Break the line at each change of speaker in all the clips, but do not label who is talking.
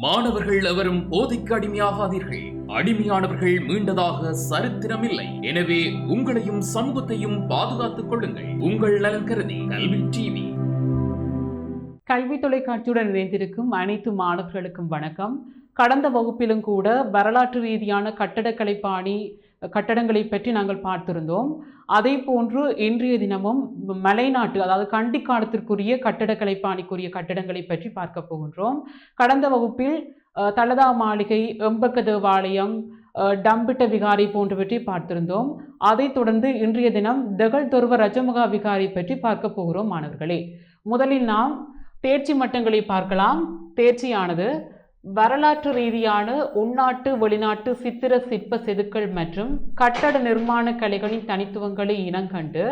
மாணவர்கள் எவரும் போதைக்கு அடிமையாகாதீர்கள். அடிமையானவர்கள் மீண்டதாக சரித்திரமில்லை. எனவே உங்களையும் சமூகத்தையும் பாதுகாத்துக் கொள்ளுங்கள். உங்கள் நலன் கருதி கல்வி டிவி.
கல்வி தொலைக்காட்சியுடன் இணைந்திருக்கும் அனைத்து மாணவர்களுக்கும் வணக்கம். கடந்த வகுப்பிலும் கூட வரலாற்று ரீதியான கட்டடக்கலை பாணி கட்டடங்களை பற்றி நாங்கள் பார்த்திருந்தோம். அதே போன்று இன்றைய தினமும் மலைநாட்டு அதாவது கண்டி காலத்திற்குரிய கட்டடக்கலை பாணிக்குரிய கட்டடங்களை பற்றி பார்க்க போகின்றோம். கடந்த வகுப்பில் தலதா மாளிகை எம்பக்க தேவாலயம் டம்பிட்ட விகாரை போன்றவற்றை பார்த்திருந்தோம். அதைத் தொடர்ந்து இன்றைய தினம் தகல் தொருவ ரஜமுகா விகாரை பற்றி பார்க்க போகிறோம் மாணவர்களே. முதலில் நாம் தேர்ச்சி மட்டங்களை பார்க்கலாம். தேர்ச்சியானது வரலாற்று ரீதியான உள்நாட்டு வெளிநாட்டு சித்திர சிற்ப செதுக்கல் மற்றும் கட்டட நிர்மாண கலைகளின் தனித்துவங்களை இனங்கண்டு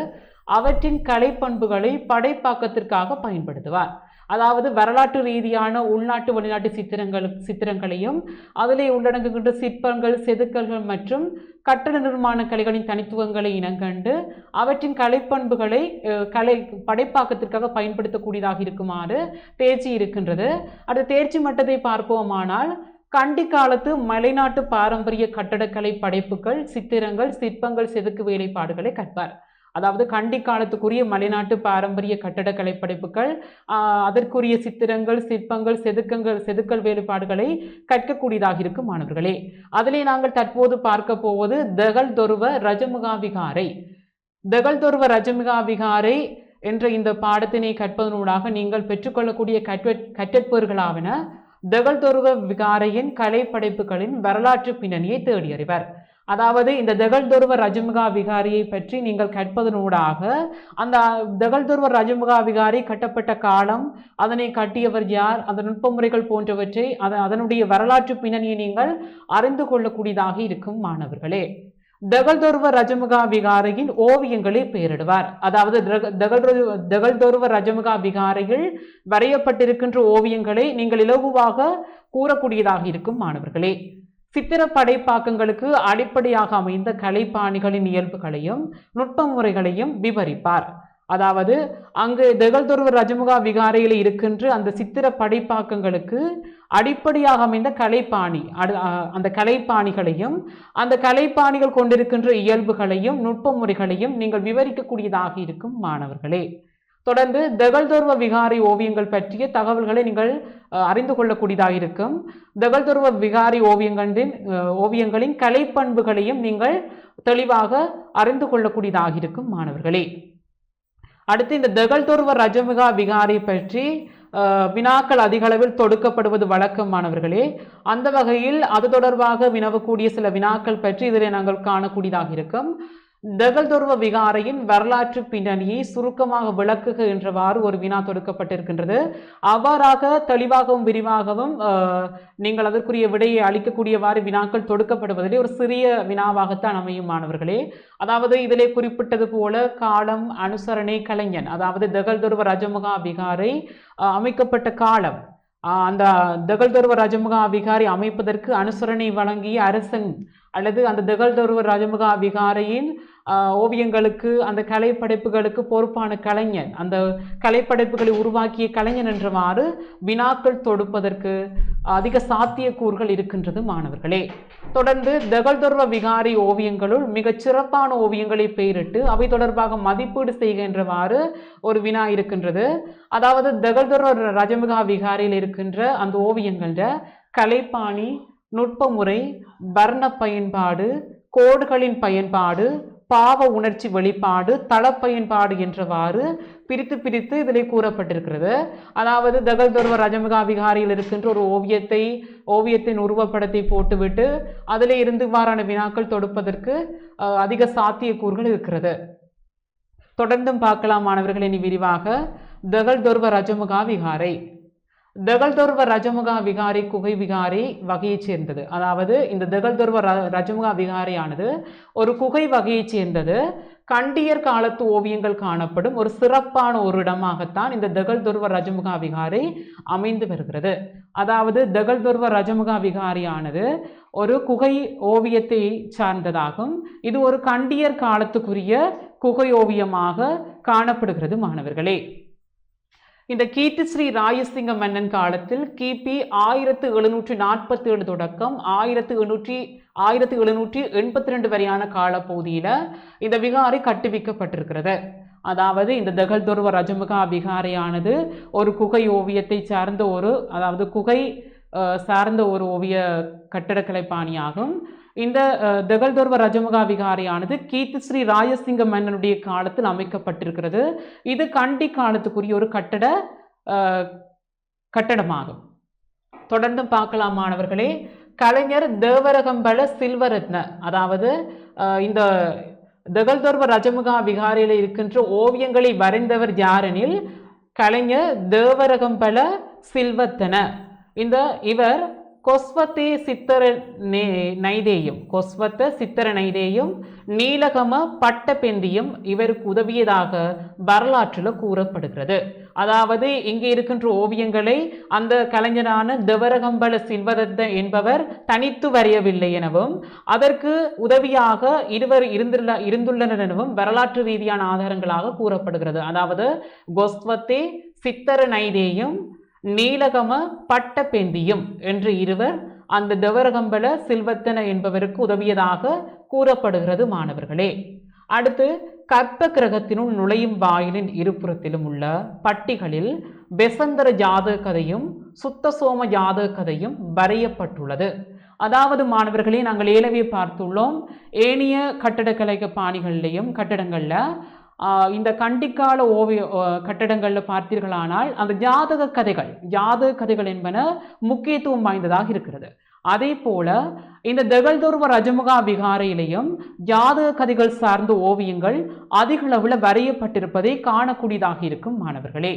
அவற்றின் கலைப்பண்புகளை படைப்பாக்கத்திற்காக பயன்படுத்துவார். அதாவது வரலாற்று ரீதியான உள்நாட்டு வெளிநாட்டு சித்திரங்கள் சித்திரங்களையும் அதிலே உள்ளடங்குகின்ற சிற்பங்கள் செதுக்கல்கள் மற்றும் கட்டட நிர்மாண கலைகளின் தனித்துவங்களை இனங்கண்டு அவற்றின் கலைப்பண்புகளை கலை படைப்பாக்கத்திற்காக பயன்படுத்தக்கூடியதாக இருக்குமாறு தேர்ச்சி இருக்கின்றது. அடுத்த தேர்ச்சி மட்டத்தை பார்ப்போமானால் கண்டி காலத்து மலைநாட்டு பாரம்பரிய கட்டடக்கலை படைப்புகள் சித்திரங்கள் சிற்பங்கள் செதுக்கு வேலைப்பாடுகளை கற்பார். அதாவது கண்டி காலத்துக்குரிய மலைநாட்டு பாரம்பரிய கட்டடக்கலை படைப்புகள் அதற்குரிய சித்திரங்கள் சிற்பங்கள் செதுக்கங்கள் செதுக்கல் வேறுபாடுகளை கற்கக்கூடியதாக இருக்கும் மாணவர்களே. அதிலே நாங்கள் தற்போது பார்க்க போவது தெகல் தொருவ ரஜமுகா விகாரை தெகல் தொருவ ரஜமுகா விகாரை என்ற இந்த பாடத்தினை கற்பதனூடாக நீங்கள் பெற்றுக்கொள்ளக்கூடிய கற்ற கற்றற்பொருள்களாவன தகல் தொருவ விகாரையின் கலை படைப்புகளின் வரலாற்று பின்னணியை தேடியறிவர். அதாவது இந்த தெகல்தொருவ ரஜமுகா விகாரியை பற்றி நீங்கள் கற்பதனூடாக அந்த தெகல்தொருவ ரஜமுகா விகாரி கட்டப்பட்ட காலம் அதனை கட்டியவர் யார் அந்த நுட்பமுறைகள் போன்றவற்றை அதனுடைய வரலாற்று பின்னணியை நீங்கள் அறிந்து கொள்ளக்கூடியதாக இருக்கும் மாணவர்களே. தெகல்தொருவ ரஜமுகா விகாரையின் ஓவியங்களை பெயரிடுவார். அதாவது தெகல்தொருவ ரஜமுகா விகாரையில் வரையப்பட்டிருக்கின்ற ஓவியங்களை நீங்கள் இலகுவாக கூறக்கூடியதாக இருக்கும் மாணவர்களே. சித்திர படைப்பாக்கங்களுக்கு அடிப்படையாக அமைந்த கலைப்பாணிகளின் இயல்புகளையும் நுட்ப முறைகளையும் விவரிப்பார். அதாவது அங்கு தெகல்தொருவ ரஜமுகா விகாரையில் இருக்கின்ற அந்த சித்திர படைப்பாக்கங்களுக்கு அடிப்படையாக அமைந்த கலைப்பாணி அடு- அந்த கலைப்பாணிகளையும் அந்த கலைப்பாணிகள் கொண்டிருக்கின்ற இயல்புகளையும் நுட்ப முறைகளையும் நீங்கள் விவரிக்கக்கூடியதாக இருக்கும் மாணவர்களே. தொடர்ந்து தெகல்தொருவ விகாரி ஓவியங்கள் பற்றிய தகவல்களை நீங்கள் அறிந்து கொள்ளக்கூடியதாக இருக்கும். தெகல்தொருவ விகாரி ஓவியங்களின் ஓவியங்களின் ஓவியங்களின் கலைப்பண்புகளையும் நீங்கள் தெளிவாக அறிந்து கொள்ளக்கூடியதாக இருக்கும் மாணவர்களே. அடுத்து இந்த தெகல்தொருவ ரஜமிகா விகாரி பற்றி வினாக்கள் அதிகளவில் தொடுக்கப்படுவது வழக்கம் மாணவர்களே. அந்த வகையில் அது தொடர்பாக வினவக்கூடிய சில வினாக்கள் பற்றி இதில் நாங்கள் காணக்கூடியதாக இருக்கும். தெகல்தொருவ விகாரையின் வரலாற்று பின்னணியை சுருக்கமாக விளக்குக என்றவாறு ஒரு வினா தொடுக்கப்பட்டிருக்கின்றது. அவ்வாறாக தெளிவாகவும் விரிவாகவும் நீங்கள் அதற்குரிய விடையை அளிக்கக்கூடியவாறு வினாக்கள் தொடுக்கப்படுவதிலே ஒரு சிறிய வினாவாகத்தான் அமையும் மாணவர்களே. அதாவது இதிலே குறிப்பிட்டது போல காலம் அனுசரணை கலைஞன் அதாவது தகல்தொர்வ ரஜமுகா விகாரை அமைக்கப்பட்ட காலம் அந்த தெகல்தொருவ ரஜமுகா விகாரை அமைப்பதற்கு அனுசரணை வழங்கிய அரசன் அல்லது அந்த தெகல்தொருவ ரஜமுகா விகாரையின் ஓவியங்களுக்கு அந்த கலைப்படைப்புகளுக்கு பொறுப்பான கலைஞன் அந்த கலைப்படைப்புகளை உருவாக்கிய கலைஞன் என்றவாறு வினாக்கள் தொடுப்பதற்கு அதிக சாத்தியக்கூறுகள் இருக்கின்றது மாணவர்களே. தொடர்ந்து தகல்தொர்வ விகாரி ஓவியங்களுள் மிகச் சிறப்பான ஓவியங்களை பெயரிட்டு அவை தொடர்பாக மதிப்பீடு செய்கின்றவாறு ஒரு வினா இருக்கின்றது. அதாவது தகல்தொர்வ ரஜமுகா விகாரியில் இருக்கின்ற அந்த ஓவியங்கள கலைப்பாணி நுட்பமுறை வர்ண பயன்பாடு கோடுகளின் பயன்பாடு பாவ உணர்ச்சி வெளிப்பாடு தள பயன்பாடு என்றவாறு பிரித்து பிரித்து இதில் கூறப்பட்டிருக்கிறது. அதாவது தகல்தொருவ ரஜமுகா விகாரியில் இருக்கின்ற ஒரு ஓவியத்தை ஓவியத்தின் உருவப்படத்தை போட்டுவிட்டு அதில் இருந்து இவ்வாறான வினாக்கள் தொடுப்பதற்கு அதிக சாத்தியக்கூறுகள் இருக்கிறது. தொடர்ந்தும் பார்க்கலாம் மாணவர்கள் இனி விரிவாக தகல்தொருவ ரஜமுகா விகாரை. தகல்தொர்வ ரஜமுகா விகாரி குகை விகாரி வகையைச் சேர்ந்தது. அதாவது இந்த தகல்தொர்வ ர ரஜமுகா விகாரியானது ஒரு குகை வகையைச் சேர்ந்தது. கண்டியர் காலத்து ஓவியங்கள் காணப்படும் ஒரு சிறப்பான ஒரு இடமாகத்தான் இந்த தகல்தொர்வ ரஜமுகா விகாரை அமைந்து வருகிறது. அதாவது தகல்தொர்வ ரஜமுகா விகாரியானது ஒரு குகை ஓவியத்தை சார்ந்ததாகும். இது ஒரு கண்டியர் காலத்துக்குரிய குகை ஓவியமாக காணப்படுகிறது மாணவர்களே. இந்த கீர்த்திஸ்ரீ ராயசிங்க மன்னன் காலத்தில் கிபி ஆயிரத்து எழுநூற்றி நாற்பத்தி ஏழு தொடக்கம் ஆயிரத்து எண்ணூற்றி ஆயிரத்து எழுநூற்றி எண்பத்தி ரெண்டு வரையான காலப்பகுதியில் இந்த விகாரை கட்டுவிக்கப்பட்டிருக்கிறது. அதாவது இந்த தகல்துருவ ரஜமுகா விகாரையானது ஒரு குகை ஓவியத்தை சார்ந்த ஒரு அதாவது குகை சார்ந்த ஒரு ஓவிய கட்டடக்கலை பாணியாகும். இந்த தகல்தோர்வ ரஜமுகா ரஜமுகா கீர்த்தி ஸ்ரீ ராயசிங்க மன்னனுடைய காலத்தில் அமைக்கப்பட்டிருக்கிறது. இது கண்டி காலத்துக்குரிய ஒரு கட்டட கட்டடமாகும். தொடர்ந்து பார்க்கலாம் மாணவர்களே. கலைஞர் தேவரகம்பல சில்வரத்ன அதாவது இந்த தகல்தோர்வ ரஜமுகா விகாரியில் இருக்கின்ற ஓவியங்களை வரைந்தவர் யாரெனில் கலைஞர் தேவரகம்பல சில்வத்தன. இந்த இவர் கொஸ்வத்தே சித்தர நே- நைதேயும். கொஸ்வத்த சித்தர நைதேயும் நீலகம பட்டபெந்தியும் இவருக்கு உதவியதாக வரலாற்றில் கூறப்படுகிறது. அதாவது இங்கே இருக்கின்ற ஓவியங்களை அந்த கலைஞரான தேவரகம்பல சில்வரத்ன என்பவர் தனித்து வரையவில்லை எனவும் அதற்கு உதவியாக இருவர் இருந்துள்ள இருந்துள்ளனர் எனவும் வரலாற்று ரீதியான ஆதாரங்களாக கூறப்படுகிறது. அதாவது கொஸ்வத்தே சித்தர நைதேயும் நீலகம பட்டபெந்தியும் என்று இருவர் அந்த தவரகம்பல சில்வத்தன என்பவருக்கு உதவியதாக கூறப்படுகிறது மாணவர்களே. அடுத்து கற்ப கிரகத்தினுள் நுழையும் வாயிலின் இருபுறத்திலும் உள்ள பட்டிகளில் பெசந்தர ஜாதக கதையும் சுத்த சோம ஜாதக கதையும் வரையப்பட்டுள்ளது. அதாவது மாணவர்களே நாங்கள் ஏலவே பார்த்துள்ளோம் ஏனைய கட்டடக்கலை பாணிகள்லையும் கட்டடங்களில் இந்த கண்டிக்கால ஓவிய கட்டடங்களில் பார்த்தீர்களானால் அந்த ஜாதக கதைகள் ஜாதக கதைகள் என்பன முக்கியத்துவம் வாய்ந்ததாக இருக்கிறது. அதே போல இந்த தெகல்தொருவ ரஜமுகா விகாரையிலையும் ஜாதக கதைகள் சார்ந்த ஓவியங்கள் அதிக அளவில் வரையப்பட்டிருப்பதை காணக்கூடியதாக இருக்கும் மாணவர்களே.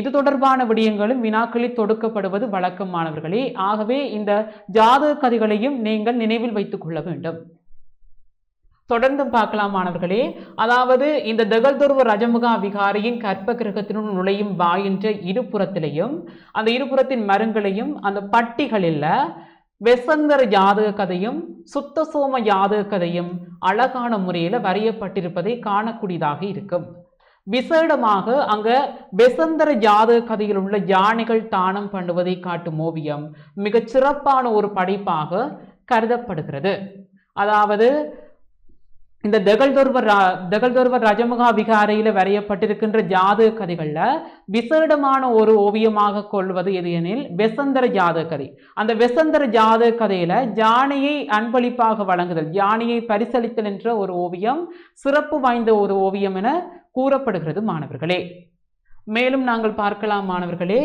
இது தொடர்பான விடயங்களும் வினாக்களில் தொடுக்கப்படுவது வழக்கம் மாணவர்களே. ஆகவே இந்த ஜாதக கதைகளையும் நீங்கள் நினைவில் வைத்துக் கொள்ள வேண்டும். தொடர்ந்து பார்க்கலாம் மாணவர்களே. அதாவது இந்த தகல்துருவ ரஜமுகா விகாரியின் கற்ப கிரகத்தினுள் நுழையும் வாயின்ற இருபுறத்திலையும் அந்த இருபுறத்தின் மரங்களையும் அந்த பட்டிகளில் வெசந்தர ஜாதக கதையும் சுத்த சோம ஜாதக கதையும் அழகான முறையில் வரையப்பட்டிருப்பதை காணக்கூடியதாக இருக்கும். விசேடமாக அங்க வெசந்தர ஜாதக கதையில் உள்ள யானைகள் தானம் பண்ணுவதை காட்டும் ஓவியம் மிகச் சிறப்பான ஒரு படைப்பாக கருதப்படுகிறது. அதாவது இந்த தெகல்தொர்வர் ரா- ரஜமுகா விகாரையில் வரையப்பட்டிருக்கின்ற ஜாதக கதைகளில் விசேடமான ஒரு ஓவியமாக கொள்வது எது எனில் வெசந்தர ஜாதக கதை. அந்த வெசந்தர ஜாதக கதையில் யானையை அன்பளிப்பாக வழங்குதல் யானையை பரிசளித்தல் என்ற ஒரு ஓவியம் சிறப்பு வாய்ந்த ஒரு ஓவியம் என கூறப்படுகிறது மாணவர்களே. மேலும் நாங்கள் பார்க்கலாம் மாணவர்களே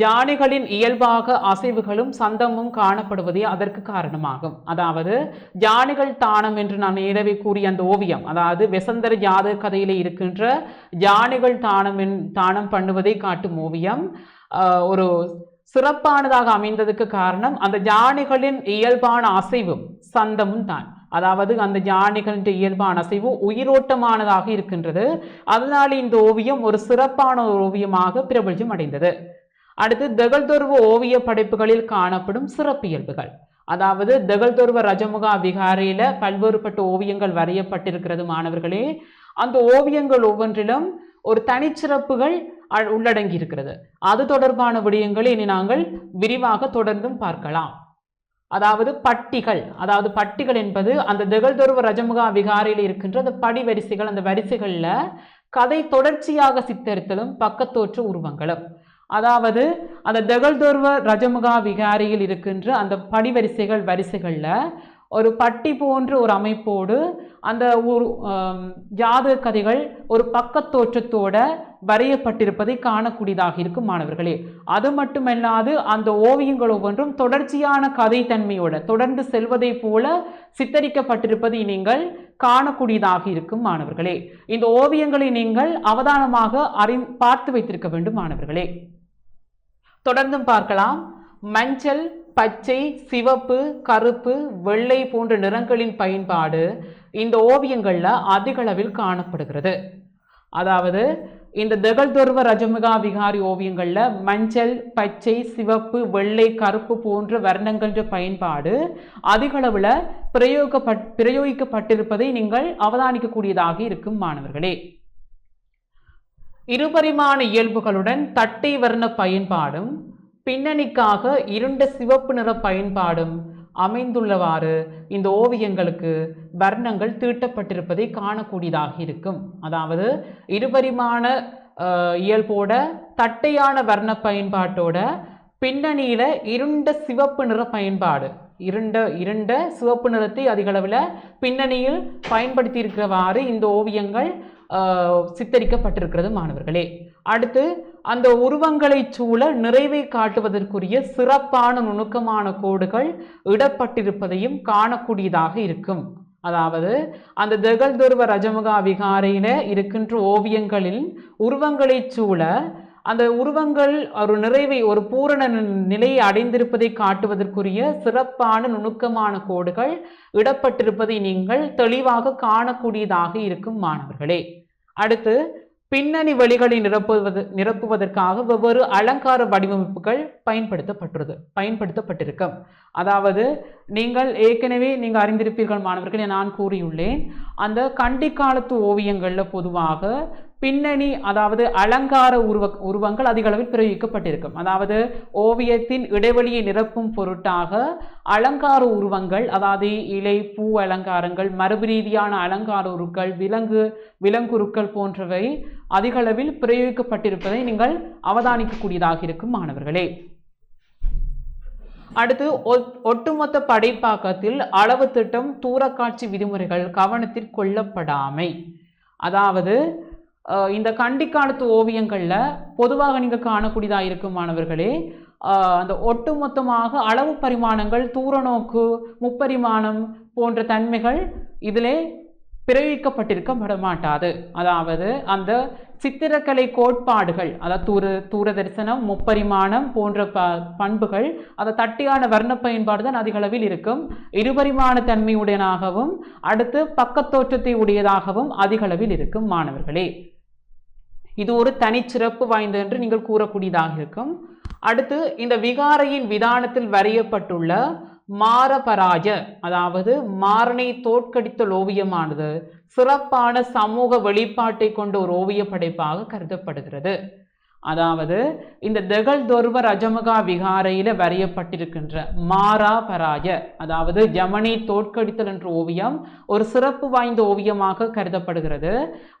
ஜானிகளின் இயல்பாக அசைவுகளும் சந்தமும் காணப்படுவதே அதற்கு காரணமாகும். அதாவது ஜானிகள் தானம் என்று நான் ஏதவே கூறிய அந்த ஓவியம் அதாவது வெசந்தர ஜாத கதையில் இருக்கின்ற ஜானிகள் தானம் என் தானம் பண்ணுவதை காட்டும் ஓவியம். ஒரு சிறப்பானதாக அமைந்ததுக்கு காரணம் அந்த ஜானிகளின் இயல்பான அசைவும் சந்தமும் தான். அதாவது அந்த ஞானிகளின் இயல்பான அசைவு உயிரோட்டமானதாக இருக்கின்றது. அதனால் இந்த ஓவியம் ஒரு சிறப்பான ஒரு ஓவியமாக பிரபல்யம் அடைந்தது. அடுத்து தகல்தொருவ ஓவிய படைப்புகளில் காணப்படும் சிறப்பியல்புகள் அதாவது தெகல்தொர்வ ரஜமுகா விகாரையில் பல்வேறுபட்ட ஓவியங்கள் வரையப்பட்டிருக்கிறது மாணவர்களே. அந்த ஓவியங்கள் ஒவ்வொன்றிலும் ஒரு தனிச்சிறப்புகள் அ- உள்ளடங்கி இருக்கிறது அது தொடர்பான விடயங்களை இனி நாங்கள் விரிவாக தொடர்ந்தும் பார்க்கலாம். அதாவது பட்டிகள் அதாவது பட்டிகள் என்பது அந்த திகழ்தொருவ ரஜமுகா விகாரையில் இருக்கின்ற அந்த படி வரிசைகள் அந்த வரிசைகளில் கதை தொடர்ச்சியாக சித்தரித்தலும் பக்கத்தோற்று உருவங்களும். அதாவது அந்த திகழ்தொருவ ரஜமுகா விகாரியில் இருக்கின்ற அந்த படிவரிசைகள் வரிசைகளில் ஒரு பட்டி போன்ற ஒரு அமைப்போடு அந்த ஒரு ஜாதக கதைகள் ஒரு பக்கத்தோற்றத்தோட வரையப்பட்டிருப்பதை காணக்கூடியதாக இருக்கும் மாணவர்களே. அது மட்டுமல்லாது அந்த ஓவியங்கள் ஒவ்வொன்றும் தொடர்ச்சியான கதை தன்மையோட தொடர்ந்து செல்வதை போல சித்தரிக்கப்பட்டிருப்பதை நீங்கள் காணக்கூடியதாக இருக்கும் மாணவர்களே. இந்த ஓவியங்களை நீங்கள் அவதானமாக அறி பார்த்து வைத்திருக்க வேண்டும் மாணவர்களே. தொடர்ந்தும் பார்க்கலாம். மஞ்சள் பச்சை சிவப்பு கருப்பு வெள்ளை போன்ற நிறங்களின் பயன்பாடு இந்த ஓவியங்களில் அதிகளவில் காணப்படுகிறது. அதாவது இந்த தெகல்தொர்வ ரஜமுகா விகாரி ஓவியங்களில் மஞ்சள் பச்சை சிவப்பு வெள்ளை கருப்பு போன்ற வர்ணங்கள்ன்ற பயன்பாடு அதிகளவில் பிரயோகப்பட் பிரயோகிக்கப்பட்டிருப்பதை நீங்கள் அவதானிக்கக்கூடியதாக இருக்கும் மாணவர்களே. இருபரிமாண இயல்புகளுடன் தட்டை வர்ண பயன்பாடும் பின்னணிக்காக இருண்ட சிவப்பு நிற பயன்பாடும் அமைந்துள்ளவாறு இந்த ஓவியங்களுக்கு வர்ணங்கள் தீட்டப்பட்டிருப்பதை காணக்கூடியதாக இருக்கும். அதாவது இருபரிமாண இயல்போட தட்டையான வர்ண பயன்பாட்டோட பின்னணியில் இருண்ட சிவப்பு நிற பயன்பாடு. இருண்ட இருண்ட சிவப்பு நிறத்தை அதிகளவில் பின்னணியில் பயன்படுத்தி இருக்கிறவாறு இந்த ஓவியங்கள் சித்தரிக்கப்பட்டிருக்கிறது மாணவர்களே. அடுத்து அந்த உருவங்களை சூழ நிறைவை காட்டுவதற்குரிய சிறப்பான நுணுக்கமான கோடுகள் இடப்பட்டிருப்பதையும் காணக்கூடியதாக இருக்கும். அதாவது அந்த தெகல் துருவ ரஜமுகா விகாரையில இருக்கின்ற ஓவியங்களில் உருவங்களை சூழ அந்த உருவங்கள் ஒரு நிறைவை ஒரு பூரண நிலையை அடைந்திருப்பதை காட்டுவதற்குரிய சிறப்பான நுணுக்கமான கோடுகள் இடப்பட்டிருப்பதை நீங்கள் தெளிவாக காணக்கூடியதாக இருக்கும் மாணவர்களே. அடுத்து பின்னணி வழிகளை நிரப்புவது நிரப்புவதற்காக வெவ்வேறு அலங்கார வடிவமைப்புகள் பயன்படுத்தப்பட்டுள்ளது பயன்படுத்தப்பட்டிருக்கும். அதாவது நீங்கள் ஏற்கனவே நீங்கள் அறிந்திருப்பீர்கள் மாணவர்களே நான் கூறியுள்ளேன் அந்த கண்டி காலத்து ஓவியங்களில் பொதுவாக பின்னணி அதாவது அலங்கார உருவ உருவங்கள் அதிக அளவில் பிரயோகிக்கப்பட்டிருக்கும். அதாவது ஓவியத்தின் இடைவெளியை நிரப்பும் பொருட்டாக அலங்கார உருவங்கள் அதாவது இலை பூ அலங்காரங்கள் மரபு ரீதியான அலங்கார உருக்கள் விலங்கு விலங்குருக்கள் போன்றவை அதிக அளவில் பிரயோகிக்கப்பட்டிருப்பதை நீங்கள் அவதானிக்கக்கூடியதாக இருக்கும் மாணவர்களே. அடுத்து ஒட்டுமொத்த படைப்பாக்கத்தில் அளவு திட்டம் தூரக்காட்சி விதிமுறைகள் கவனத்தில் கொள்ளப்படாமை. அதாவது இந்த கண்டிக்காலத்து ஓவியங்களில் பொதுவாக நீங்கள் காணக்கூடியதாக இருக்கும் மாணவர்களே அந்த ஒட்டுமொத்தமாக அளவு பரிமாணங்கள் தூரநோக்கு முப்பரிமாணம் போன்ற தன்மைகள் இதிலே பிரயோகிக்கப்பட்டிருக்க மாட்டாது. அதாவது அந்த சித்திரக்கலை கோட்பாடுகள் அதாவது தூர தூரதரிசனம் முப்பரிமாணம் போன்ற ப பண்புகள் அதை தட்டியான வர்ண பயன்பாடு தான் அதிகளவில் இருக்கும். இருபரிமாண தன்மையுடையனாகவும் அடுத்து பக்கத்தோற்றத்தை உடையதாகவும் அதிகளவில் இருக்கும் மாணவர்களே. இது ஒரு தனிச்சிறப்பு வாய்ந்தது என்று நீங்கள் கூறக்கூடியதாக இருக்கும். அடுத்து இந்த விகாரையின் விதானத்தில் வரையப்பட்டுள்ள மாரபராஜ அதாவது மாறனை தோற்கடித்தல் ஓவியமானது சிறப்பான சமூக வெளிப்பாட்டை கொண்ட ஒரு ஓவிய படைப்பாக கருதப்படுகிறது. அதாவது இந்த தெகல் தொர்வ ரஜமுகா விகாரையில வரையப்பட்டிருக்கின்ற மாரா பராய அதாவது ஜமனி தோற்கடித்தல் என்ற ஓவியம் ஒரு சிறப்பு வாய்ந்த ஓவியமாக கருதப்படுகிறது.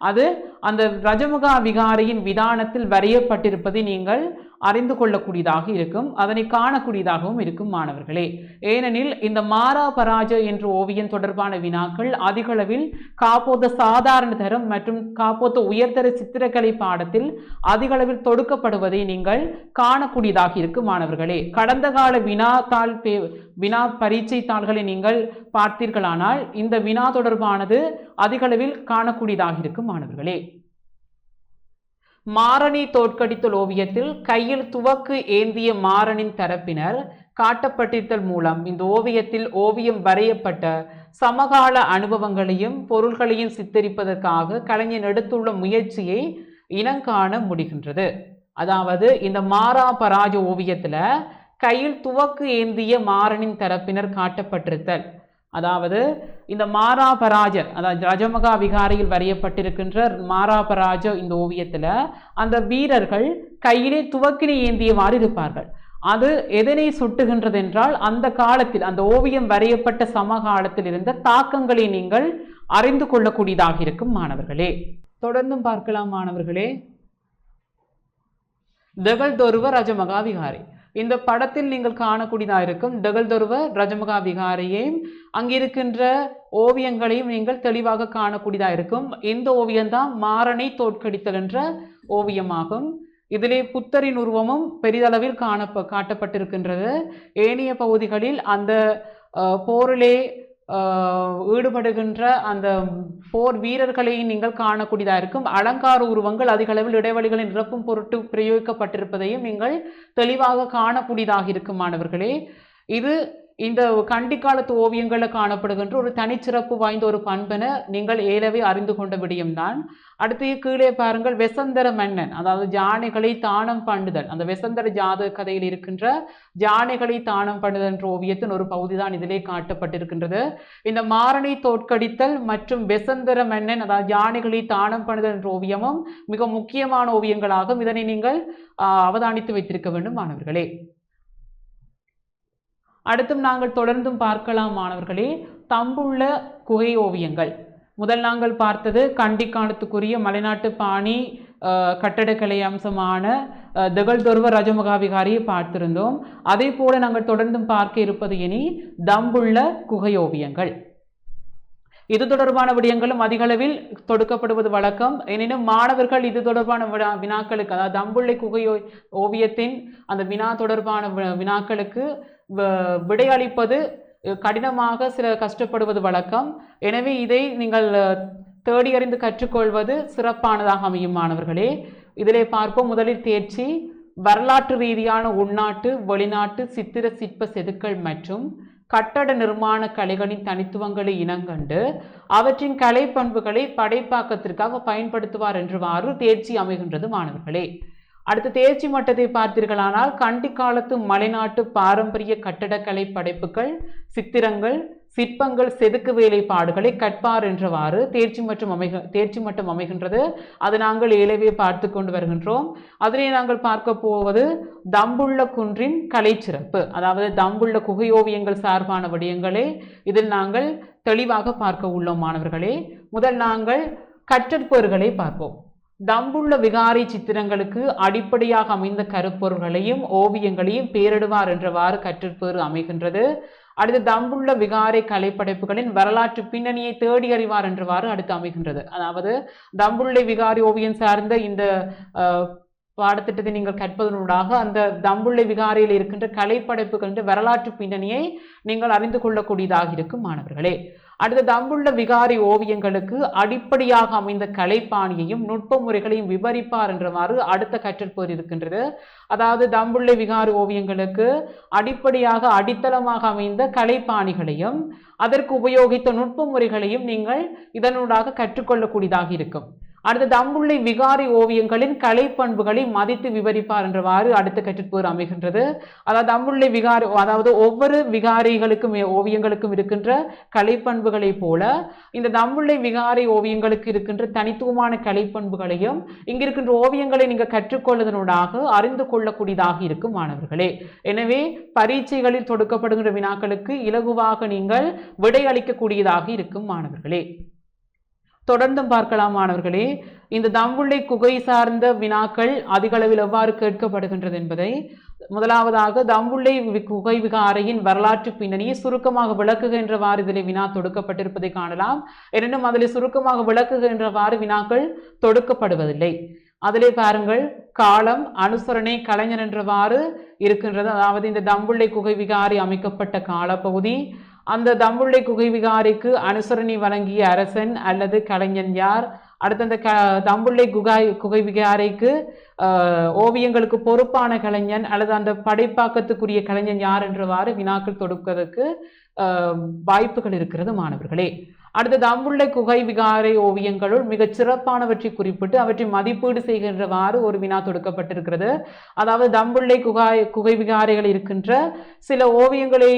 அது அந்த ரஜமுகா விகாரையின் விதானத்தில் வரையப்பட்டிருப்பதை நீங்கள் அறிந்து கொள்ளக்கூடியதாக இருக்கும் அதனை காணக்கூடியதாகவும் இருக்கும் மாணவர்களே. ஏனெனில் இந்த மாரா பராஜ என்ற ஓவியம் தொடர்பான வினாக்கள் அதிகளவில் காப்போத்த சாதாரண தரம் மற்றும் காப்போத்த உயர்தர சித்திரக்கலை பாடத்தில் அதிகளவில் தொடுக்கப்படுவதை நீங்கள் காணக்கூடியதாக இருக்கும் மாணவர்களே. கடந்த கால வினாத்தாள் பே வினா பரீட்சை தாள்களை நீங்கள் பார்த்தீர்களானால் இந்த வினா தொடர்பானது அதிகளவில் காணக்கூடியதாக இருக்கும் மாணவர்களே. மாரணி தோற்கடித்தல் ஓவியத்தில் கையில் துவக்கு ஏந்திய மாறனின் தரப்பினர் காட்டப்பட்டிருத்தல் மூலம் இந்த ஓவியத்தில் ஓவியம் வரையப்பட்ட சமகால அனுபவங்களையும் பொருள்களையும் சித்தரிப்பதற்காக கலைஞன் எடுத்துள்ள முயற்சியை இனங்காண முடிகின்றது. அதாவது இந்த மாரா பராஜ ஓவியத்தில் கையில் துவக்கு ஏந்திய மாறனின் தரப்பினர் காட்டப்பட்டிருத்தல். அதாவது இந்த மாராபராஜர் அதாவது ரஜமகா விகாரியில் வரையப்பட்டிருக்கின்ற மாராபராஜ இந்த ஓவியத்தில் அந்த வீரர்கள் கையிலே துவக்கினை ஏந்தியவாறு இருப்பார்கள். அது எதனை சுட்டுகின்றது என்றால் அந்த காலத்தில் அந்த ஓவியம் வரையப்பட்ட சமகாலத்தில் இருந்த தாக்கங்களை நீங்கள் அறிந்து கொள்ளக்கூடியதாக இருக்கும் மாணவர்களே. தொடர்ந்தும் பார்க்கலாம் மாணவர்களே. தெகல் தொருவ ரஜமகா விகாரை. இந்த படத்தில் நீங்கள் காணக்கூடியதாக இருக்கும் டகல்தொருவ ரஜமுகா விகாரையும் அங்கிருக்கின்ற ஓவியங்களையும் நீங்கள் தெளிவாக காணக்கூடியதாக இருக்கும். இந்த ஓவியம்தான் மாறனை தோற்கடித்தல் என்ற ஓவியமாகும். இதிலே புத்தரின் உருவமும் பெரிதளவில் காணப்ப காட்டப்பட்டிருக்கின்றது. ஏனைய பகுதிகளில் அந்த போரிலே ஈடுபடுகின்ற அந்த போர் வீரர்களை நீங்கள் காணக்கூடியதாக இருக்கும். அலங்கார உருவங்கள் அதிக அளவில் இடைவெளிகளை நிரப்பும் பொருட்டு பிரயோகிக்கப்பட்டிருப்பதையும் நீங்கள் தெளிவாக காணக்கூடியதாக இருக்கும் மாணவர்களே. இது இந்த கண்டிக்காலத்து ஓவியங்களில் காணப்படுகின்ற ஒரு தனிச்சிறப்பு வாய்ந்த ஒரு பண்பென நீங்கள் ஏலவே அறிந்து கொண்ட விடயம்தான் அடுத்து கீழே பாருங்கள் வெசந்தர மன்னன் அதாவது ஜானைகளை தானம் பண்ணுதல். அந்த வெசந்தர ஜாதக கதையில் இருக்கின்ற ஜானைகளை தானம் பண்ணுதல் என்ற ஓவியத்தின் ஒரு பகுதி தான் இதிலே காட்டப்பட்டிருக்கின்றது. இந்த மாறனை தோற்கடித்தல் மற்றும் வெசந்தர மன்னன் அதாவது ஜானைகளை தானம் பண்ணுதல் என்ற ஓவியமும் மிக முக்கியமான ஓவியங்களாகும். இதனை நீங்கள் அவதானித்து வைத்திருக்க வேண்டும் மாணவர்களே. அடுத்தும் நாங்கள் தொடர்ந்தும் பார்க்கலாம் மாணவர்களே. தம்புள்ள குகை ஓவியங்கள். முதல் நாங்கள் பார்த்தது கண்டிக்காணத்துக்குரிய மலைநாட்டு பாணி கட்டடக்கலை அம்சமான திகழ்தொருவ ரஜமுகாவிகாரியை பார்த்திருந்தோம். அதே போல நாங்கள் தொடர்ந்தும் பார்க்க இருப்பது இனி தம்புள்ள குகை ஓவியங்கள். இது தொடர்பான விடயங்களும் அதிகளவில் தொடுக்கப்படுவது வழக்கம். எனினும் மாணவர்கள் இது தொடர்பான வினா- வினாக்களுக்கு அதாவது தம்புள்ளை குகை ஓ- ஓவியத்தின் அந்த வினா தொடர்பான வினாக்களுக்கு விடையளிப்பது கடினமாக சில கஷ்டப்படுவது வழக்கம். எனவே இதை நீங்கள் தேடி அறிந்து கற்றுக்கொள்வது சிறப்பானதாக அமையும் மாணவர்களே. இதிலே பார்ப்போம். முதலில் தேர்ச்சி வரலாற்று ரீதியான உள்நாட்டு வெளிநாட்டு சித்திர சிற்ப செதுக்கல் மற்றும் கட்டட நிர்மாண கலைகளின் தனித்துவங்களை இனங்கண்டு அவற்றின் கலை பண்புகளை படைப்பாக்கத்திற்காக பயன்படுத்துவார் என்றுவாறு தேர்ச்சி அமைகின்றது மாணவர்களே. அடுத்து தேர்ச்சி மட்டத்தை பார்த்தீர்களானால் கண்டி காலத்து மலைநாட்டு பாரம்பரிய கட்டடக்கலை படைப்புகள் சித்திரங்கள் சிற்பங்கள் செதுக்கு வேலைப்பாடுகளை கற்பார் என்றவாறு தேர்ச்சி மற்றும் அமைக தேர்ச்சி மட்டம் அமைகின்றது. அது நாங்கள் ஏழவே பார்த்து கொண்டு வருகின்றோம். அதிலே நாங்கள் பார்க்க போவது தம்புள்ள குன்றின் கலைச்சிறப்பு. அதாவது தம்புள்ள குகையோவியங்கள் சார்பான விடயங்களே இதில் நாங்கள் தெளிவாக பார்க்க உள்ளோம் மாணவர்களே. முதல் நாங்கள் கற்றற்பொருள்களை பார்ப்போம். தம்புள்ள விகாரி சித்திரங்களுக்கு அடிப்படையாக அமைந்த கருப்பொருள்களையும் ஓவியங்களையும் பேரிடுவார் என்றவாறு கற்றுப்பேறு அமைகின்றது. அடுத்து தம்புள்ள விகாரை கலைப்படைப்புகளின் வரலாற்று பின்னணியை தேடி அறிவார் என்றவாறு அடுத்து அமைகின்றது. அதாவது தம்புள்ளை விகாரி ஓவியம் சார்ந்த இந்த பாடத்திட்டத்தை நீங்கள் கற்பதனூடாக அந்த தம்புள்ளை விகாரையில் இருக்கின்ற கலைப்படைப்புகள் என்ற வரலாற்று பின்னணியை நீங்கள் அறிந்து கொள்ளக்கூடியதாக இருக்கும் மாணவர்களே. அடுத்த தம்புள்ள விகாரி ஓவியங்களுக்கு அடிப்படையாக அமைந்த கலைப்பாணியையும் நுட்ப முறைகளையும் விவரிப்பார் என்றவாறு அடுத்த கற்றற்போர் இருக்கின்றது. அதாவது தம்புள்ளை விகாரி ஓவியங்களுக்கு அடிப்படையாக அடித்தளமாக அமைந்த கலைப்பாணிகளையும் அதற்கு உபயோகித்த நுட்ப முறைகளையும் நீங்கள் இதனூடாக கற்றுக்கொள்ளக்கூடியதாக இருக்கும். அடுத்து தம்புள்ளை விகாரி ஓவியங்களின் கலை பண்புகளை மதித்து விவரிப்பார் என்றவாறு அடுத்த கற்றுப்போர் அமைகின்றது. அதாவது தம்புள்ளை விகாரி அதாவது ஒவ்வொரு விகாரிகளுக்கும் ஓவியங்களுக்கும் இருக்கின்ற கலைப்பண்புகளைப் போல இந்த தம்புள்ளை விகாரி ஓவியங்களுக்கு இருக்கின்ற தனித்துவமான கலைப்பண்புகளையும் இங்கிருக்கின்ற ஓவியங்களை நீங்கள் கற்றுக்கொள்வதனூடாக அறிந்து கொள்ளக்கூடியதாக இருக்கும் மாணவர்களே. எனவே பரீட்சைகளில் தொடுக்கப்படுகின்ற வினாக்களுக்கு இலகுவாக நீங்கள் விடையளிக்கக்கூடியதாக இருக்கும் மாணவர்களே. தொடர்ந்தும் பார்க்கலாம் மாணவர்களே. இந்த தம்புள்ளை குகை சார்ந்த வினாக்கள் அதிக அளவில் எவ்வாறு கேட்கப்படுகின்றது என்பதை முதலாவதாக தம்புள்ளை குகை விகாரையின் வரலாற்று பின்னணியை சுருக்கமாக விளக்குகின்றவாறு இதில் வினா தொடுக்கப்பட்டிருப்பதை காணலாம். எனினும் அதில் சுருக்கமாக விளக்குகின்றவாறு வினாக்கள் தொடுக்கப்படுவதில்லை. அதிலே பாருங்கள் காலம் அனுசரணை கலைஞர் என்றவாறு இருக்கின்றது. அதாவது இந்த தம்புள்ளை குகை விகாரி அமைக்கப்பட்ட காலப்பகுதி அந்த தம்புள்ளை குகை விகாரிக்கு அனுசரணை வழங்கிய அரசன் அல்லது கலைஞன் யார்? அடுத்து அந்த க தம்புள்ளை குகாய் குகை விகாரைக்கு ஓவியங்களுக்கு பொறுப்பான கலைஞன் அல்லது அந்த படைப்பாக்கத்துக்குரிய கலைஞன் யார் என்றவாறு வினாக்கள் தொடுப்பதற்கு வாய்ப்புகள் இருக்கிறது மாணவர்களே. அடுத்தது தம்புள்ளை குகை விகாரை ஓவியங்களுள் மிகச் சிறப்பானவற்றை குறிப்பிட்டு அவற்றை மதிப்பீடு செய்கின்றவாறு ஒரு வினா தொடுக்கப்பட்டிருக்கிறது. அதாவது தம்புள்ளை குகாய் குகை விகாரைகள் இருக்கின்ற சில ஓவியங்களை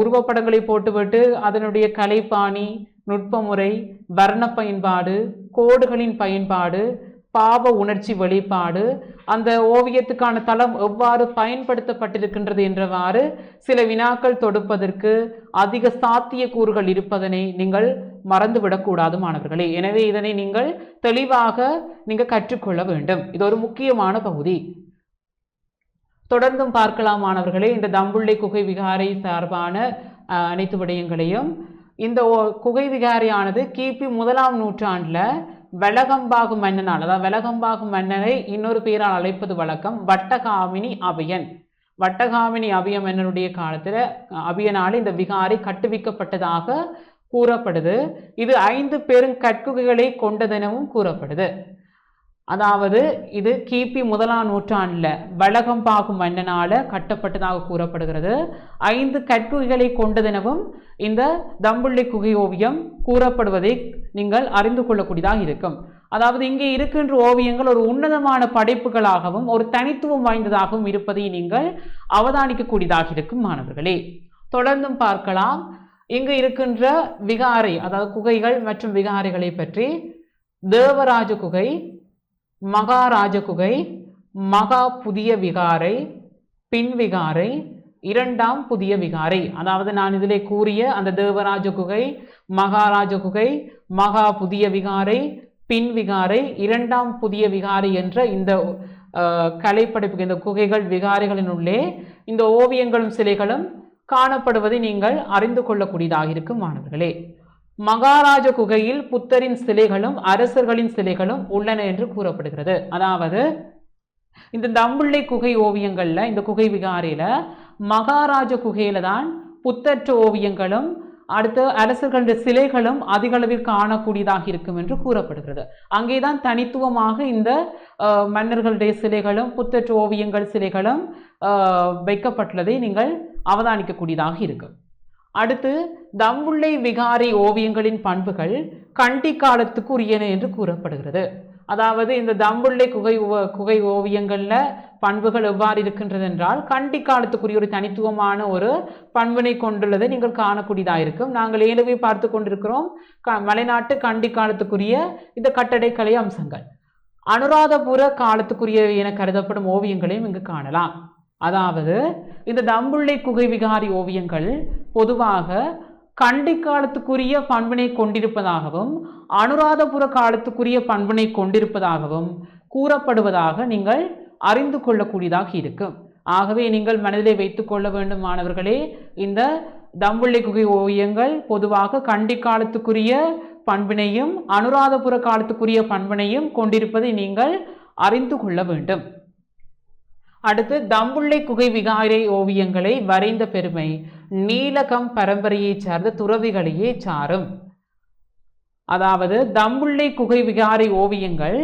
உருவப்படங்களை போட்டுவிட்டு அதனுடைய கலைப்பாணி நுட்பமுறை வர்ண பயன்பாடு கோடுகளின் பயன்பாடு பாவ உணர்ச்சி வெளிப்பாடு அந்த ஓவியத்துக்கான தளம் எவ்வாறு பயன்படுத்தப்பட்டிருக்கின்றது என்றவாறு சில வினாக்கள் தொடுப்பதற்கு அதிக சாத்தியக்கூறுகள் இருப்பதனை நீங்கள் மறந்துவிடக்கூடாது மாணவர்களே. எனவே இதனை நீங்கள் தெளிவாக நீங்கள் கற்றுக்கொள்ள வேண்டும். இது ஒரு முக்கியமான பகுதி. தொடர்ந்தும் பார்க்கலாம் மாணவர்களே. இந்த தம்புள்ளை குகை விகாரை சார்பான அனைத்து விடயங்களையும். இந்த ஓ- குகை விகாரியானது கிபி முதலாம் நூற்றாண்டில் வெலகம்பாகு மன்னனால் அதாவது வெலகம்பாகு மன்னனை இன்னொரு பெயரால் அழைப்பது வழக்கம். வட்டகாமினி அபியன். வட்டகாமினி அபிய மன்னனுடைய காலத்தில் அபியனால் இந்த விகாரை கட்டுவிக்கப்பட்டதாக கூறப்படுது. இது ஐந்து பெரும் கற்குகைகளை கொண்டதெனவும் கூறப்படுது. அதாவது இது கிபி முதலாம் நூற்றாண்டில் வளகம்பாகும் மன்னனால் கட்டப்பட்டதாக கூறப்படுகிறது. ஐந்து கற்குகைகளை கொண்டதெனவும் இந்த தம்புள்ளி குகை ஓவியம் கூறப்படுவதை நீங்கள் அறிந்து கொள்ளக்கூடியதாக இருக்கும். அதாவது இங்கே இருக்கின்ற ஓவியங்கள் ஒரு உன்னதமான படைப்புகளாகவும் ஒரு தனித்துவம் வாய்ந்ததாகவும் இருப்பதை நீங்கள் அவதானிக்கக்கூடியதாக இருக்கும் மாணவர்களே. தொடர்ந்தும் பார்க்கலாம். இங்கு இருக்கின்ற விகாரை அதாவது குகைகள் மற்றும் விகாரைகளை பற்றி தேவராஜ குகை மகாராஜ குகை மகா புதிய விகாரை பின் விகாரை இரண்டாம் புதிய விகாரை. அதாவது நான் இதிலே கூறிய அந்த தேவராஜ குகை மகாராஜ குகை மகா புதிய விகாரை பின் விகாரை இரண்டாம் புதிய விகாரை என்ற இந்த கலைப்படைப்பு இந்த குகைகள் விகாரைகளினுள்ளே இந்த ஓவியங்களும் சிலைகளும் காணப்படுவதை நீங்கள் அறிந்து கொள்ளக்கூடியதாக இருக்கும் மாணவர்களே. மகாராஜ குகையில் புத்தரின் சிலைகளும் அரசர்களின் சிலைகளும் உள்ளன என்று கூறப்படுகிறது. அதாவது இந்த தம்புள்ளை குகை ஓவியங்களில் இந்த குகை விகாரியில் மகாராஜ குகையில் தான் புத்தற்ற ஓவியங்களும் அடுத்து அரசர்களுடைய சிலைகளும் அதிக அளவில் காணக்கூடியதாக இருக்கும் என்று கூறப்படுகிறது. அங்கேதான் தனித்துவமாக இந்த மன்னர்களுடைய சிலைகளும் புத்தற்ற ஓவியங்கள் சிலைகளும் வைக்கப்பட்டுள்ளதை நீங்கள் அவதானிக்கக்கூடியதாக இருக்கும் அடுத்து தம்புள்ளை விகாரி ஓவியங்களின் பண்புகள் கண்டி காலத்துக்கு உரியன என்று கூறப்படுகிறது. அதாவது இந்த தம்புள்ளை குகை ஓ- குகை ஓவியங்களில் பண்புகள் எவ்வாறு இருக்கின்றது என்றால் கண்டி காலத்துக்குரிய ஒரு தனித்துவமான ஒரு பண்பினை கொண்டுள்ளதை நீங்கள் காணக்கூடியதாக இருக்கும். நாங்கள் ஏற்கனவே பார்த்து கொண்டிருக்கிறோம் க மலைநாட்டு கண்டி காலத்துக்குரிய இந்த கட்டடக்கலை அம்சங்கள். அனுராதபுர காலத்துக்குரிய என கருதப்படும் ஓவியங்களையும் இங்கு காணலாம். அதாவது இந்த தம்புள்ளை குகை விகாரி ஓவியங்கள் பொதுவாக கண்டி காலத்துக்குரிய பண்பினை கொண்டிருப்பதாகவும் அனுராதபுர காலத்துக்குரிய பண்பினை கொண்டிருப்பதாகவும் கூறப்படுவதாக நீங்கள் அறிந்து கொள்ளக்கூடியதாக இருக்கும். ஆகவே நீங்கள் மனதிலே வைத்து கொள்ள வேண்டும் மாணவர்களே இந்த தம்புள்ளை குகை ஓவியங்கள் பொதுவாக கண்டி காலத்துக்குரிய பண்பினையும் அனுராதபுர காலத்துக்குரிய பண்பினையும் கொண்டிருப்பதை நீங்கள் அறிந்து கொள்ள வேண்டும். அடுத்து தம்புள்ளை குகை விகாரை ஓவியங்களை வரைந்த பெருமை நீலகம் பரம்பரையைச் சார்ந்த துறவிகளையே சாரும். அதாவது தம்புள்ளை குகை விகாரை ஓவியங்கள்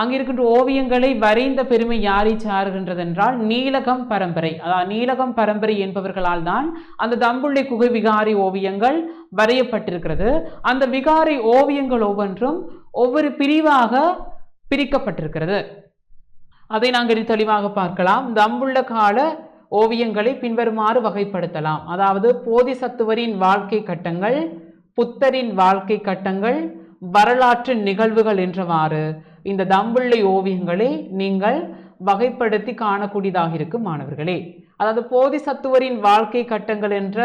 அங்கிருக்கின்ற ஓவியங்களை வரைந்த பெருமை யாரை சாருகின்றதென்றால் நீலகம் பரம்பரை. அதாவது நீலகம் பரம்பரை என்பவர்களால் தான் அந்த தம்புள்ளை குகை விகாரை ஓவியங்கள் வரையப்பட்டிருக்கிறது. அந்த விகாரை ஓவியங்கள் ஒவ்வொன்றும் ஒவ்வொரு பிரிவாக பிரிக்கப்பட்டிருக்கிறது. அதை நாங்கள் தெளிவாக பார்க்கலாம். தம்புள்ள கால ஓவியங்களை பின்வருமாறு வகைப்படுத்தலாம். அதாவது போதிசத்துவரின் வாழ்க்கை கட்டங்கள் புத்தரின் வாழ்க்கை கட்டங்கள் வரலாற்று நிகழ்வுகள் என்றவாறு இந்த தம்புள்ளை ஓவியங்களை நீங்கள் வகைப்படுத்தி காணக்கூடியதாக இருக்கும் மாணவர்களே. அதாவது போதிசத்துவரின் வாழ்க்கை கட்டங்கள் என்ற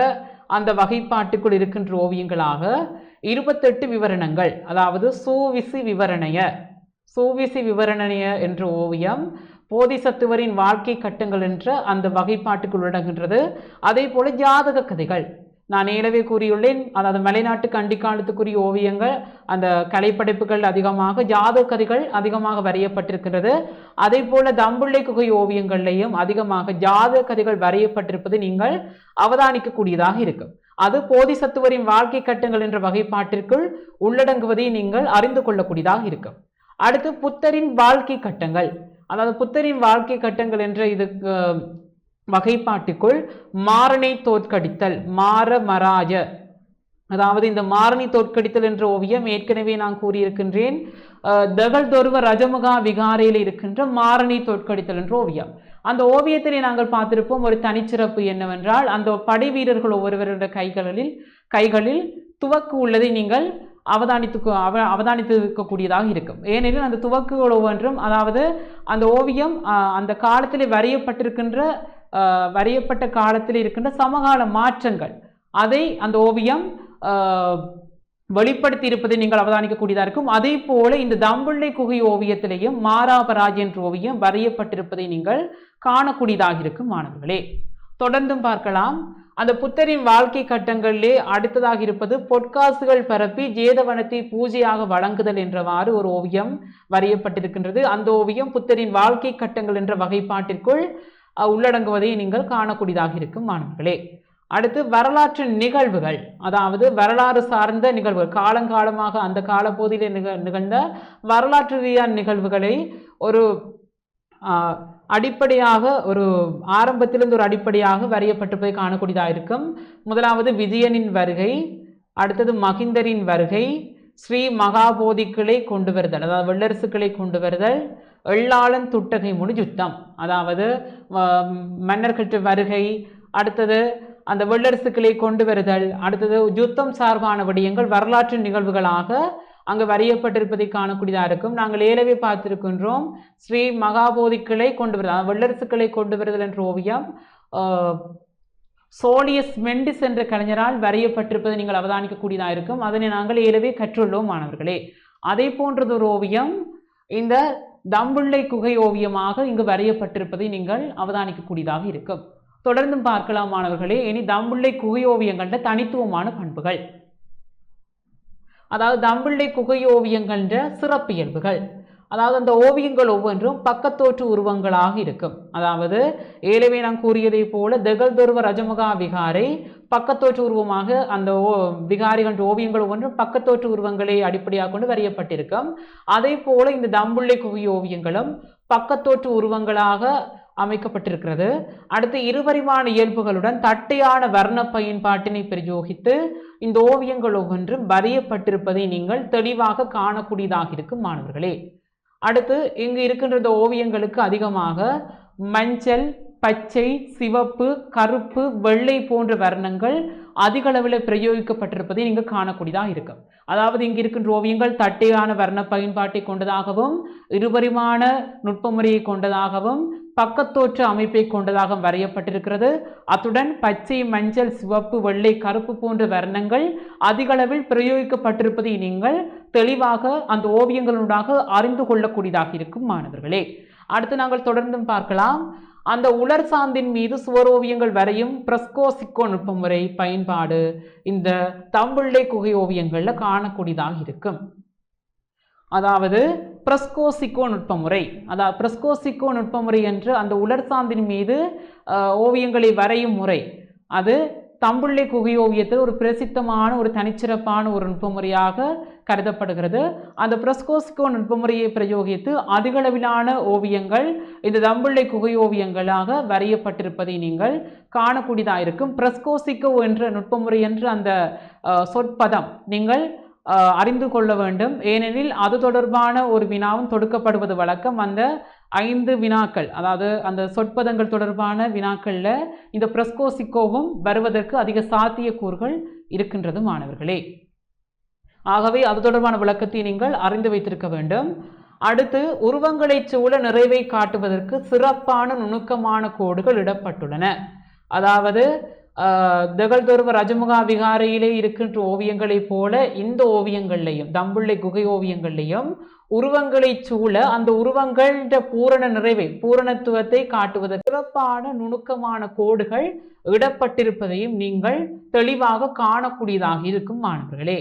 அந்த வகைப்பாட்டுக்குள் இருக்கின்ற ஓவியங்களாக இருபத்தெட்டு விவரணங்கள் அதாவது சூவிசி விவரணைய சூவிசி விவரணைய என்ற ஓவியம் போதிசத்துவரின் வாழ்க்கை கட்டங்கள் என்ற அந்த வகைப்பாட்டுக்குள் அடங்குகின்றது அதே போல ஜாதக கதைகள். நான் ஏலவே கூறியுள்ளேன் அதாவது மலைநாட்டு கண்டிக்காலத்துக்குரிய ஓவியங்கள் அந்த கலைப்படைப்புகள் அதிகமாக ஜாதக கதைகள் அதிகமாக வரையப்பட்டிருக்கிறது அதே போல தம்புள்ளை குகை ஓவியங்கள்லையும் அதிகமாக ஜாதக கதைகள் வரையப்பட்டிருப்பது நீங்கள் அவதானிக்கக்கூடியதாக இருக்கும். அது போதிசத்துவரின் வாழ்க்கை கட்டங்கள் என்ற வகைப்பாட்டிற்குள் உள்ளடங்குவதை நீங்கள் அறிந்து கொள்ளக்கூடியதாக இருக்கும். அடுத்து புத்தரின் வாழ்க்கை கட்டங்கள். அதாவது புத்தரின் வாழ்க்கை கட்டங்கள் என்ற இது வகைப்பாட்டுக்குள் மாறனை தோற்கடித்தல் மாற மராஜ அதாவது இந்த மாரணி தோற்கடித்தல் என்ற ஓவியம் ஏற்கனவே நான் கூறியிருக்கின்றேன். தகல் தகல்தொருவ ரஜமுகா விகாரையில் இருக்கின்ற மாரணி தோற்கடித்தல் என்ற ஓவியம். அந்த ஓவியத்திலே நாங்கள் பார்த்திருப்போம். ஒரு தனிச்சிறப்பு என்னவென்றால் அந்த படை வீரர்கள் ஒவ்வொருவருடைய கைகளில் கைகளில் துவக்கு உள்ளதை நீங்கள் அவதானித்து அவ அவதானித்து இருக்கக்கூடியதாக இருக்கும். ஏனெனில் அந்த துவக்கு ஒவ்வொன்றும் அதாவது அந்த ஓவியம் அந்த காலத்தில் வரையப்பட்டிருக்கின்ற வரையப்பட்ட காலத்தில் இருக்கின்ற சமகால மாற்றங்கள். அதை அந்த ஓவியம் வெளிப்படுத்தி இருப்பதை நீங்கள் அவதானிக்கக்கூடியதாக இருக்கும். அதே போல இந்த தம்புள்ளை குகை ஓவியத்திலேயும் மாராபராஜ் என்ற ஓவியம் வரையப்பட்டிருப்பதை நீங்கள் காணக்கூடியதாக இருக்கும் மாணவர்களே. தொடர்ந்தும் பார்க்கலாம். அந்த புத்தரின் வாழ்க்கை கட்டங்களிலே அடுத்ததாக இருப்பது பொற்காசுகள் பரப்பி ஜேதவனத்தை பூஜையாக வழங்குதல் என்றவாறு ஒரு ஓவியம் வரையப்பட்டிருக்கின்றது. அந்த ஓவியம் புத்தரின் வாழ்க்கை கட்டங்கள் என்ற வகைப்பாட்டிற்குள் உள்ளடங்குவதை நீங்கள் காணக்கூடியதாக இருக்கும் மாணவர்களே. அடுத்து வரலாற்று நிகழ்வுகள் அதாவது வரலாறு சார்ந்த நிகழ்வுகள். காலங்காலமாக அந்த காலப்போதிலே நிக நிகழ்ந்த வரலாற்று ரீதியான நிகழ்வுகளை ஒரு அடிப்படையாக ஒரு ஆரம்பத்திலிருந்து ஒரு அடிப்படையாக வரையப்பட்டிருப்பதை காணக்கூடியதாக இருக்கும். முதலாவது விஜயனின் வருகை அடுத்தது மகிந்தரின் வருகை ஸ்ரீ மகாபோதிக்களை கொண்டு வருதல் அதாவது வெள்ளரசுக்களை கொண்டு வருதல் எள்ளாளன் துட்டகை முடி யுத்தம் அதாவது ஆஹ், மன்னர்கிட்ட வருகை அடுத்தது அந்த வெள்ளரசுக்களை கொண்டு வருதல் அடுத்தது யுத்தம் சார்பான விடயங்கள் வரலாற்று நிகழ்வுகளாக அங்கு வரையப்பட்டிருப்பதை காணக்கூடியதாக இருக்கும். நாங்கள் ஏலவே பார்த்திருக்கின்றோம். ஸ்ரீ மகாபோதிக்களை கொண்டு வருதல் அதாவது வெள்ளரசுக்களை கொண்டு வருதல் என்ற ஓவியம் சோலியஸ் மெண்டிஸ் என்ற கலைஞரால் வரையப்பட்டிருப்பதை நீங்கள் அவதானிக்கக்கூடியதாக இருக்கும். அதனை நாங்கள் ஏலவே கற்றுள்ளோம் மாணவர்களே. அதே போன்றது ஒரு ஓவியம் இந்த தம்புள்ளை குகை ஓவியமாக இங்கு வரையப்பட்டிருப்பதை நீங்கள் அவதானிக்கக்கூடியதாக இருக்கும். தொடர்ந்தும் பார்க்கலாம் மாணவர்களே. இனி தம்புள்ளை குகை ஓவியங்கள்ட தனித்துவமான பண்புகள். அதாவது தம்பிள்ளை குகை ஓவியங்கள்ன்ற சிறப்பியல்புகள் அதாவது அந்த ஓவியங்கள் ஒவ்வொன்றும் பக்கத்தோற்று உருவங்களாக இருக்கும். அதாவது ஏலவே நான் கூறியதைப் போல தெகல்தொருவ ரஜமுகா விகாரை பக்கத்தோற்று உருவமாக அந்த ஓ விகாரிகள் ஓவியங்கள் ஒவ்வொன்றும் பக்கத்தோற்று உருவங்களை அடிப்படையாக கொண்டு வரையப்பட்டிருக்கும். அதே போல இந்த தம்புள்ளை குகை ஓவியங்களும் பக்கத்தோற்று உருவங்களாக அமைக்கப்பட்டிருக்கிறது. அடுத்து இருபரிமாண இயல்புகளுடன் தட்டையான வர்ண பயன்பாட்டினை பிரயோகித்து இந்த ஓவியங்கள் ஒவ்வொன்றும் வரையப்பட்டிருப்பதை நீங்கள் தெளிவாக காணக்கூடியதாக இருக்கும் மாணவர்களே. அடுத்து இங்கு இருக்கின்ற இந்த ஓவியங்களுக்கு அதிகமாக மஞ்சள் பச்சை சிவப்பு கருப்பு வெள்ளை போன்ற வர்ணங்கள் அதிக அளவில் பிரயோகிக்கப்பட்டிருப்பதை நீங்கள் காணக்கூடியதாக இருக்கும். அதாவது இங்கு இருக்கின்ற ஓவியங்கள் தட்டையான வர்ண பயன்பாட்டை கொண்டதாகவும் இருபரிமாண நுட்பமுறையை கொண்டதாகவும் பக்கத்தோற்று அமைப்பை கொண்டதாக வரையப்பட்டிருக்கிறது. அத்துடன் பச்சை மஞ்சள் சிவப்பு வெள்ளை கருப்பு போன்ற வர்ணங்கள் அதிகளவில் பிரயோகிக்கப்பட்டிருப்பதை நீங்கள் தெளிவாக அந்த ஓவியங்களூடாக அறிந்து கொள்ளக்கூடியதாக இருக்கும் மாணவர்களே. அடுத்து நாங்கள் தொடர்ந்தும் பார்க்கலாம். அந்த உலர் சாந்தின் மீது சுவரோவியங்கள் வரையும் பிரஸ்கோ சிக்கோ நுட்பமுறை பயன்பாடு இந்த தம்பிள்ளை குகை ஓவியங்களில் காணக்கூடியதாக இருக்கும். அதாவது பிரஸ்கோசிக்கோ நுட்பமுறை அதாவது பிரஸ்கோசிக்கோ நுட்பமுறை என்று அந்த உலர் சாந்தின் மீது ஓவியங்களை வரையும் முறை. அது தம்புள்ளை குகை ஓவியத்தில் ஒரு பிரசித்தமான ஒரு தனிச்சிறப்பான ஒரு நுட்பமுறையாக கருதப்படுகிறது. அந்த பிரஸ்கோசிக்கோ நுட்பமுறையை பிரயோகித்து அதிகளவிலான ஓவியங்கள் இந்த தம்புள்ளை குகை ஓவியங்களாக வரையப்பட்டிருப்பதை நீங்கள் காணக்கூடியதாக இருக்கும் பிரஸ்கோசிக்கோ என்ற நுட்பமுறை என்ற அந்த சொற்பதம். நீங்கள் அறிந்து கொள்ள வேண்டும். ஏனெனில் அது தொடர்பான ஒரு வினாவும் தொடுக்கப்படுவது வழக்கம். அந்த ஐந்து வினாக்கள் அதாவது அந்த சொற்பதங்கள் தொடர்பான வினாக்களில் இந்த பிரஸ்கோசிக்கோவும் வருவதற்கு அதிக சாத்தியக்கூறுகள் இருக்கின்றது மாணவர்களே. ஆகவே அது தொடர்பான விளக்கத்தை நீங்கள் அறிந்து வைத்திருக்க வேண்டும். அடுத்து உருவங்களைச் சூழ நிறைவை காட்டுவதற்கு சிறப்பான நுணுக்கமான கோடுகள் இடப்பட்டுள்ளன. அதாவது திகழ்தொருவ ரஜமுகா விகாரையிலே இருக்கின்ற ஓவியங்களைப் போல இந்த ஓவியங்கள்லையும் தம்புள்ளை குகை ஓவியங்கள்லையும் உருவங்களைச் சூழ அந்த உருவங்கள்ட பூரண நிறைவை பூரணத்துவத்தை காட்டுவதற்கு சிறப்பான நுணுக்கமான கோடுகள் இடப்பட்டிருப்பதையும் நீங்கள் தெளிவாக காணக்கூடியதாக இருக்கும் மாணவர்களே.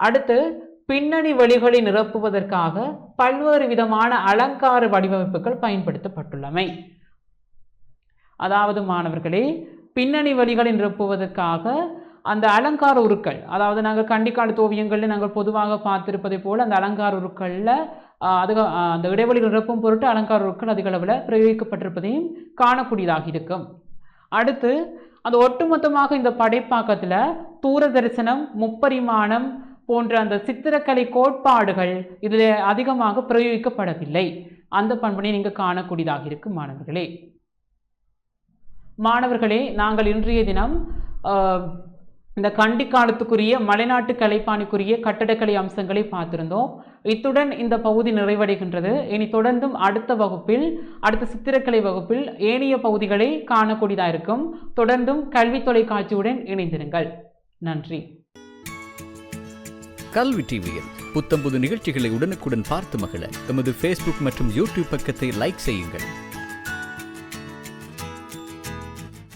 அடுத்து பின்னணி வழிகளை நிரப்புவதற்காக பல்வேறு விதமான அலங்கார வடிவமைப்புகள் பயன்படுத்தப்பட்டுள்ளமை. அதாவது மாணவர்களே பின்னணி வழிகளை நிரப்புவதற்காக அந்த அலங்கார உருக்கள் அதாவது நாங்கள் கண்டிக்காடு ஓவியங்களில் நாங்கள் பொதுவாக பார்த்திருப்பதை போல் அந்த அலங்கார உருக்களில் அது அந்த இடைவெளிகள் நிரப்பும் பொருட்டு அலங்கார உருக்கள் அதிக அளவில் பிரயோகிக்கப்பட்டிருப்பதையும் காணக்கூடியதாக இருக்கும். அடுத்து அந்த ஒட்டுமொத்தமாக இந்த படைப்பாக்கத்தில் தூரதரிசனம் முப்பரிமாணம் போன்ற அந்த சித்திரக்கலை கோட்பாடுகள் இதில் அதிகமாக பிரயோகிக்கப்படவில்லை. அந்த பண்பினை நீங்கள் காணக்கூடியதாக இருக்கும் மாணவர்களே. மாணவர்களே நாங்கள் இன்றைய தினம் இந்த கண்டி காலத்துக்குரிய மலைநாட்டு கலைப்பாணிக்குரிய கட்டடக்கலை அம்சங்களை பார்த்திருந்தோம். இத்துடன் இந்த பகுதி நிறைவடைகின்றது. இனி தொடர்ந்தும் அடுத்த வகுப்பில் அடுத்த சித்திரக்கலை வகுப்பில் ஏனைய பகுதிகளை காணக்கூடியதாக இருக்கும். தொடர்ந்தும் கல்வி தொலைக்காட்சியுடன் இணைந்திருங்கள். நன்றி.
கல்வி டிவியில் புத்தம்புது நிகழ்ச்சிகளை உடனுக்குடன் பார்த்து மகிழ எமது ஃபேஸ்புக் மற்றும் யூடியூப் பக்கத்தை லைக் செய்யுங்கள்.